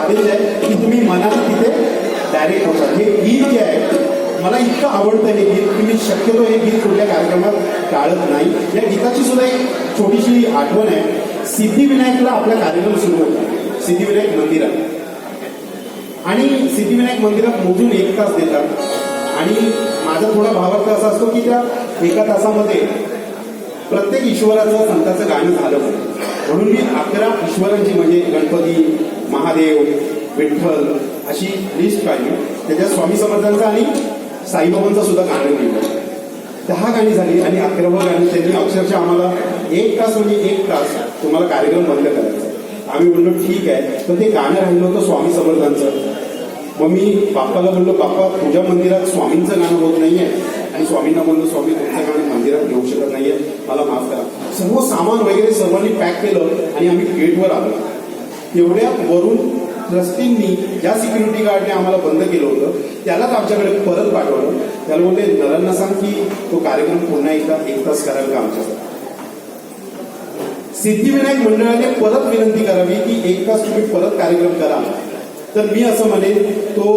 आदेश आहे की तुम्ही मनाला तिथे डायरेक्ट होता. हे गीत जे आहे मला इतकं आवडतं हे गीत की मी शक्यतो हे गीत कुठल्या कार्यक्रमात टाळत नाही. या गीताची सुद्धा एक छोटीशी आठवण आहे. सिद्धिविनायकला आपला कार्यक्रम सुरू होता. सिद्धिविनायक मंदिरात. आणि सिद्धिविनायक मंदिरात मोजून एक तास देतात. आणि माझा थोडा भावार्थ असा असतो की त्या एका तासामध्ये प्रत्येक ईश्वराचं संताचं गाणं झालं म्हणून. मी अकरा ईश्वरांची म्हणजे गणपती महादेव विठ्ठल अशी लिस्ट काढली. त्याच्यात स्वामी समर्थांचं आणि साईबाबांचं सुद्धा गाणं लिहिलं. दहा गाणी झाली आणि अकरावं गाणी त्यांनी अक्षरशः आम्हाला एक तास म्हणजे एक तास तुम्हाला कार्यक्रम बंद करायचा. आम्ही म्हणलो ठीक आहे. पण ते गाणं राहिलं होतं स्वामी समर्थांचं. मग मी बाप्पाला म्हणलो बाप्पा तुझ्या मंदिरात स्वामींचं गाणं होत नाहीये. आणि स्वामींना म्हणलो स्वामी तुमचं गाणं मंदिरात घेऊ शकत नाहीये. सर्व सामान वगैरे सर्वांनी पॅक केलं आणि आम्ही गेटवर आलो. एवढ्या वरून ट्रस्टींनी ज्या सिक्युरिटी गार्डने आम्हाला बंद केलं होतं. त्यालाच आमच्याकडे परत पाठवलं. त्याला बोलले नरांना सांग की तो कार्यक्रम पुन्हा एकदा एक तास कराल का आमच्यासाठी सिद्धिविनायक मंडळाने परत विनंती करावी की एक तास तुम्ही परत कार्यक्रम करा. तर मी असं म्हणेन तो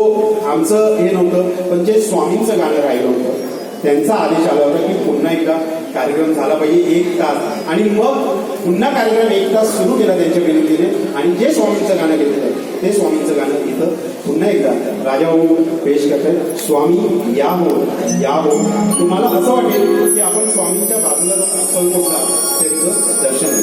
आमचं हे नव्हतं पण जे स्वामींचं गाणं राहिलं होतं. त्यांचा आदेश आला होता की पुन्हा एकदा कार्यक्रम झाला पाहिजे एक तास. आणि मग पुन्हा कार्यक्रम एक तास सुरू केला त्यांच्या विनंतीने आणि जे स्वामींचं गाणं घेतलं ते स्वामींचं गाणं इथं पुन्हा एकदा राजाभाऊ पेश करतात स्वामी या हो या हो. तुम्हाला असं वाटेल की आपण स्वामींच्या बाजूला जाऊन त्यांचं दर्शन